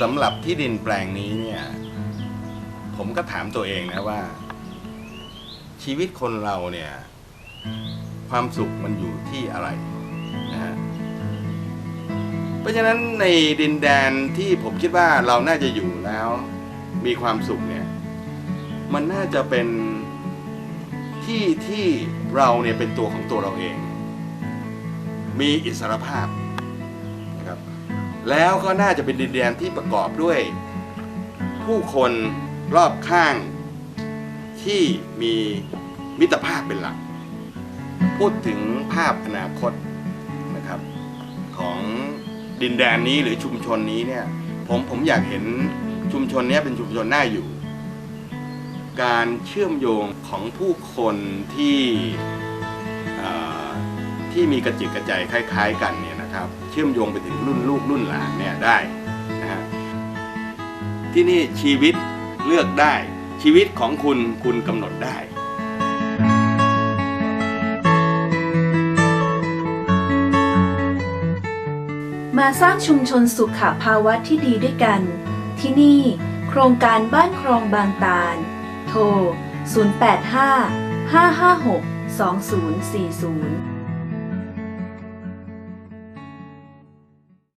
สำหรับที่ดินแปลงนี้เนี่ย ผมก็ถามตัวเองนะว่า ชีวิตคนเราเนี่ย ความสุขมันอยู่ที่อะไรนะฮะเพราะฉะนั้นในดินแดนที่ผมคิดว่าเราน่าจะอยู่แล้ว มีความสุขเนี่ย มันน่าจะเป็นที่ที่เราเนี่ยเป็นตัวของตัวเราเอง มีอิสรภาพ แล้วก็น่าจะเป็นดินแดนที่ประกอบด้วย ผู้คนรอบข้างที่มีมิตรภาพเป็นหลัก พูดถึงภาพอนาคตนะครับ ของดินแดนนี้หรือชุมชนนี้เนี่ยผมผมอยากเห็นชุมชนนี้เป็นชุมชนน่าอยู่ การเชื่อมโยงของผู้คนที่ ที่มีกระจิตกระใจคล้ายๆ กันเนี่ยนะครับเชื่อมโยงไปถึงรุ่นลูกรุ่นหลานเนี่ยได้นะฮะที่นี่ชีวิตเลือกได้ ชีวิตของคุณคุณกำหนดได้มาสร้างชุมชนสุขภาวะที่ดีด้วยกัน ที่นี่โครงการบ้านคลองบางตาล โทร 085 556 2040